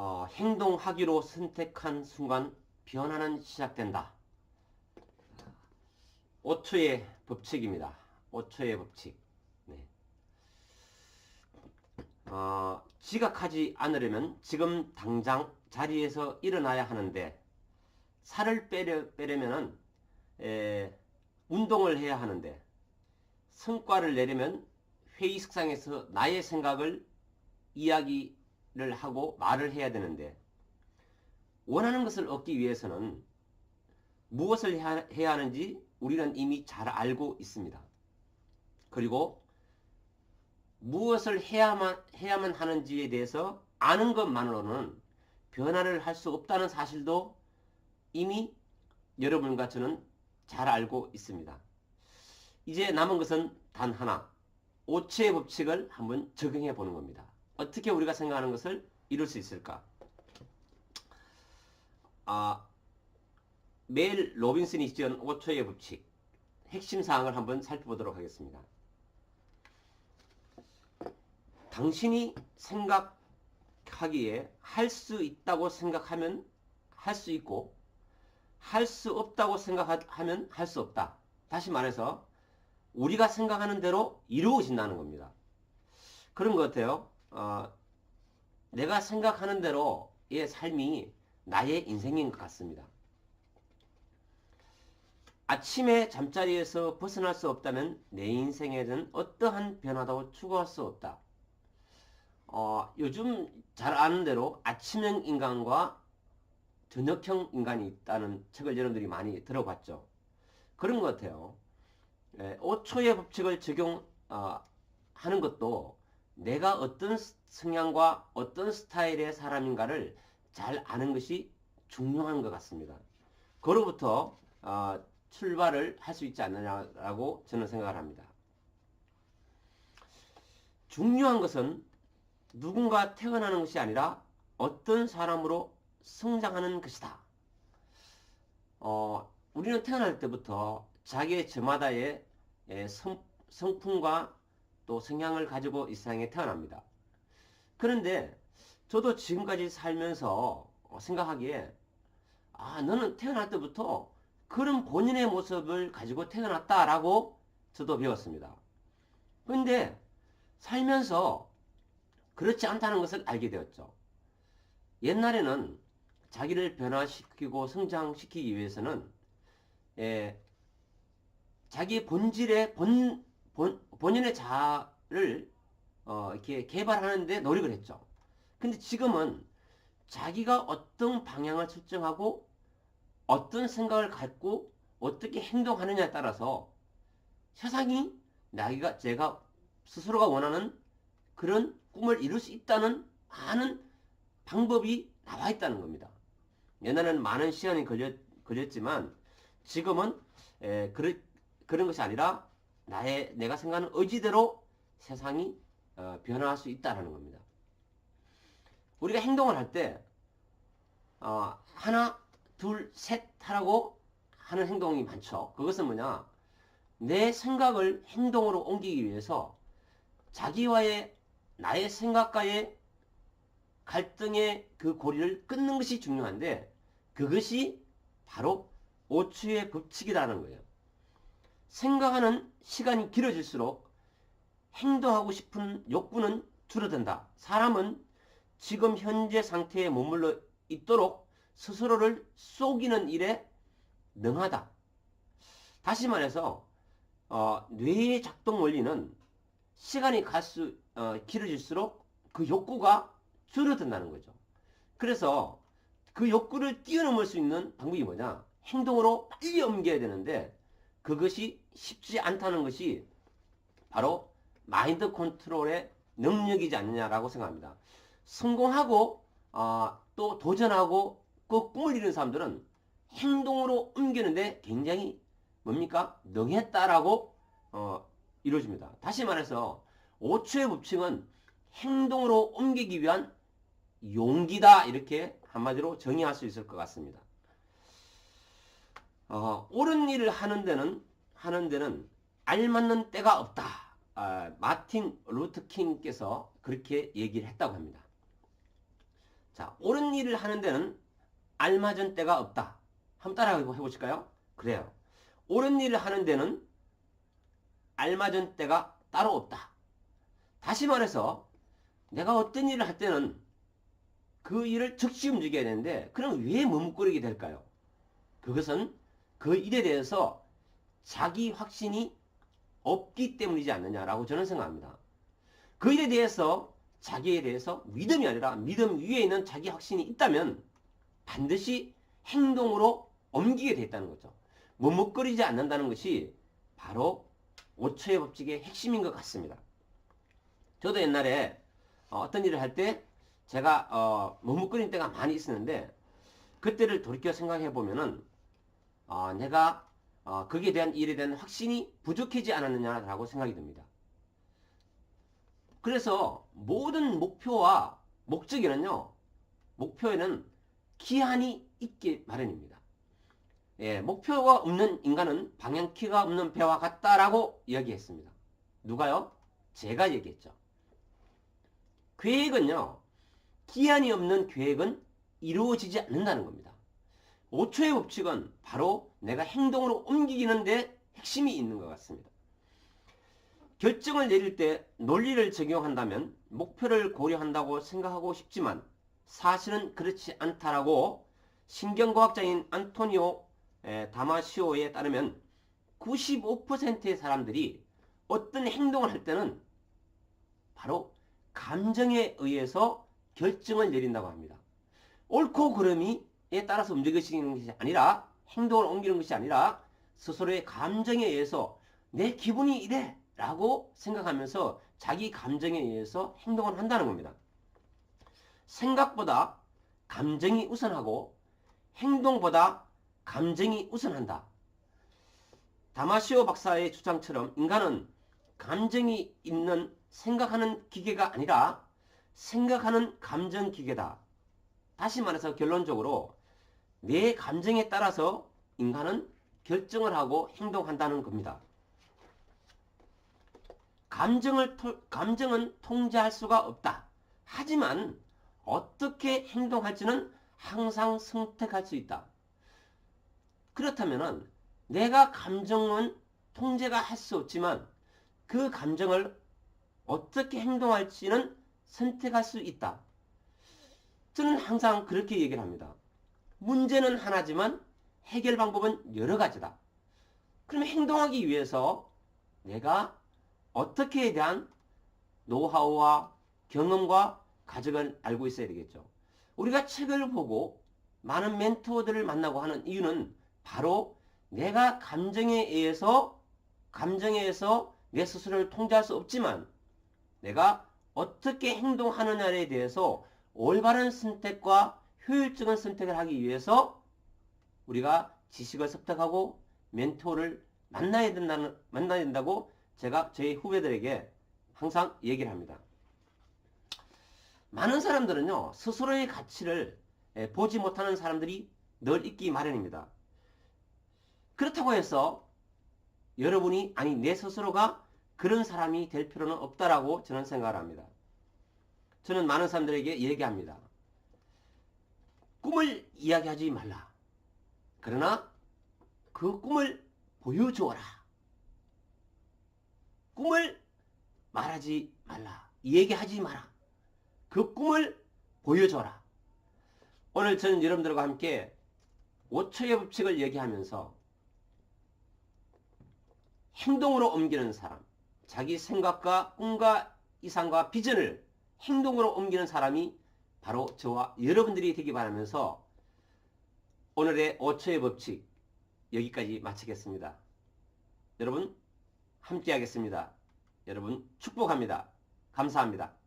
어, 행동하기로 선택한 순간 변화는 시작된다. 5초의 법칙입니다. 5초의 법칙. 네. 어, 지각하지 않으려면 지금 당장 자리에서 일어나야 하는데 살을 빼려, 빼려면은 에, 운동을 해야 하는데 성과를 내려면 회의석상에서 나의 생각을 이야기 를 하고 말을 해야 되는데 원하는 것을 얻기 위해서는 무엇을 해야, 하는지 우리는 이미 잘 알고 있습니다. 그리고 무엇을 해야만, 해야만 하는지에 대해서 아는 것만으로는 변화를 할 수 없다는 사실도 이미 여러분과 저는 잘 알고 있습니다. 이제 남은 것은 단 하나. 오체의 법칙을 한번 적용해 보는 겁니다. 어떻게 우리가 생각하는 것을 이룰 수 있을까? 아, 메일 로빈슨이 지은 5초의 법칙 핵심 사항을 한번 살펴보도록 하겠습니다. 당신이 생각하기에 할 수 있다고 생각하면 할 수 있고 할 수 없다고 생각하면 할 수 없다. 다시 말해서 우리가 생각하는 대로 이루어진다는 겁니다. 그런 것 같아요. 어, 내가 생각하는 대로의 삶이 나의 인생인 것 같습니다. 아침에 잠자리에서 벗어날 수 없다면 내 인생에는 어떠한 변화도 추구할 수 없다. 어, 요즘 잘 아는 대로 아침형 인간과 저녁형 인간이 있다는 책을 여러분들이 많이 들어봤죠. 그런 것 같아요. 예, 5초의 법칙을 적용하는 어, 것도 내가 어떤 성향과 어떤 스타일의 사람인가를 잘 아는 것이 중요한 것 같습니다. 그로부터 어, 출발을 할 수 있지 않느냐라고 저는 생각을 합니다. 중요한 것은 누군가 태어나는 것이 아니라 어떤 사람으로 성장하는 것이다. 어, 우리는 태어날 때부터 자기의 저마다의 성, 성품과 또 성향을 가지고 이 세상에 태어납니다. 그런데 저도 지금까지 살면서 생각하기에 아 너는 태어날 때부터 그런 본인의 모습을 가지고 태어났다라고 저도 배웠습니다. 그런데 살면서 그렇지 않다는 것을 알게 되었죠. 옛날에는 자기를 변화시키고 성장시키기 위해서는 예, 자기 본질의 본, 본 본인의 자아를 어, 이렇게 개발하는데 노력을 했죠. 근데 지금은 자기가 어떤 방향을 설정하고 어떤 생각을 갖고 어떻게 행동하느냐에 따라서 세상이 나기가 제가 스스로가 원하는 그런 꿈을 이룰 수 있다는 많은 방법이 나와 있다는 겁니다. 옛날에는 많은 시간이 걸렸, 걸렸지만 지금은 에, 그러, 그런 것이 아니라 나의 내가 생각하는 의지대로 세상이 어, 변화할 수 있다는 겁니다. 우리가 행동을 할때 어, 하나, 둘, 셋 하라고 하는 행동이 많죠. 그것은 뭐냐? 내 생각을 행동으로 옮기기 위해서 자기와의 나의 생각과의 갈등의 그 고리를 끊는 것이 중요한데 그것이 바로 오추의 법칙이라는 거예요. 생각하는 시간이 길어질수록 행동하고 싶은 욕구는 줄어든다. 사람은 지금 현재 상태에 머물러 있도록 스스로를 속이는 일에 능하다. 다시 말해서 어, 뇌의 작동 원리는 시간이 갈수 어, 길어질수록 그 욕구가 줄어든다는 거죠. 그래서 그 욕구를 뛰어넘을 수 있는 방법이 뭐냐? 행동으로 빨리 옮겨야 되는데 그것이 쉽지 않다는 것이 바로 마인드 컨트롤의 능력이지 않느냐라고 생각합니다. 성공하고 어, 또 도전하고 그 꿈을 이루는 사람들은 행동으로 옮기는데 굉장히 뭡니까? 능했다라고 어, 이루어집니다. 다시 말해서 5초의 법칙은 행동으로 옮기기 위한 용기다 이렇게 한마디로 정의할 수 있을 것 같습니다. 어, 옳은 일을 하는 데는 하는 데는 알맞는 때가 없다. 아, 마틴 루트 킹께서 그렇게 얘기를 했다고 합니다. 자, 옳은 일을 하는 데는 알맞은 때가 없다. 한번 따라 해보실까요? 그래요. 옳은 일을 하는 데는 알맞은 때가 따로 없다. 다시 말해서 내가 어떤 일을 할 때는 그 일을 즉시 움직여야 되는데 그럼 왜 머뭇거리게 될까요? 그것은 그 일에 대해서 자기 확신이 없기 때문이지 않느냐라고 저는 생각합니다. 그 일에 대해서 자기에 대해서 믿음이 아니라 믿음 위에 있는 자기 확신이 있다면 반드시 행동으로 옮기게 돼 있다는 거죠. 머뭇거리지 않는다는 것이 바로 5초의 법칙의 핵심인 것 같습니다. 저도 옛날에 어, 어떤 일을 할 때 제가 어, 머뭇거리는 때가 많이 있었는데 그때를 돌이켜 생각해 보면은 어, 내가 어, 거기에 대한 일에 대한 확신이 부족하지 않았느냐라고 생각이 듭니다. 그래서 모든 목표와 목적에는요, 목표에는 기한이 있기 마련입니다. 예, 목표가 없는 인간은 방향키가 없는 배와 같다라고 이야기했습니다. 누가요? 제가 얘기했죠. 계획은요, 기한이 없는 계획은 이루어지지 않는다는 겁니다. 5초의 법칙은 바로 내가 행동으로 옮기기는 데 핵심이 있는 것 같습니다. 결정을 내릴 때 논리를 적용한다면 목표를 고려한다고 생각하고 싶지만 사실은 그렇지 않다라고 신경과학자인 안토니오 다마시오에 따르면 95%의 사람들이 어떤 행동을 할 때는 바로 감정에 의해서 결정을 내린다고 합니다. 옳고 그름이 에 따라서 움직이시는 것이 아니라 행동을 옮기는 것이 아니라 스스로의 감정에 의해서 내 기분이 이래 라고 생각하면서 자기 감정에 의해서 행동을 한다는 겁니다. 생각보다 감정이 우선하고 행동보다 감정이 우선한다. 다마시오 박사의 주장처럼 인간은 감정이 있는 생각하는 기계가 아니라 생각하는 감정 기계다. 다시 말해서 결론적으로 내 감정에 따라서 인간은 결정을 하고 행동한다는 겁니다. 감정을 감정은 통제할 수가 없다. 하지만 어떻게 행동할지는 항상 선택할 수 있다. 그렇다면은 내가 감정은 통제가 할 수 없지만 그 감정을 어떻게 행동할지는 선택할 수 있다. 저는 항상 그렇게 얘기를 합니다. 문제는 하나지만 해결 방법은 여러 가지다. 그러면 행동하기 위해서 내가 어떻게에 대한 노하우와 경험과 가족을 알고 있어야 되겠죠. 우리가 책을 보고 많은 멘토들을 만나고 하는 이유는 바로 내가 감정에 의해서 감정에 의해서 내 스스로를 통제할 수 없지만 내가 어떻게 행동하느냐에 대해서 올바른 선택과 효율적인 선택을 하기 위해서 우리가 지식을 습득하고 멘토를 만나야 된다는 만나야 된다고 제가 저희 후배들에게 항상 얘기를 합니다. 많은 사람들은요, 스스로의 가치를 예, 보지 못하는 사람들이 늘 있기 마련입니다. 그렇다고 해서 여러분이, 아니, 내 스스로가 그런 사람이 될 필요는 없다라고 저는 생각을 합니다. 저는 많은 사람들에게 얘기합니다. 꿈을 이야기하지 말라. 그러나 그 꿈을 보여주어라. 꿈을 말하지 말라. 얘기하지 마라. 그 꿈을 보여줘라. 오늘 저는 여러분들과 함께 5초의 법칙을 얘기하면서 행동으로 옮기는 사람, 자기 생각과 꿈과 이상과 비전을 행동으로 옮기는 사람이 바로 저와 여러분들이 되기 바라면서 오늘의 5초의 법칙 여기까지 마치겠습니다. 여러분 함께 하겠습니다. 여러분 축복합니다. 감사합니다.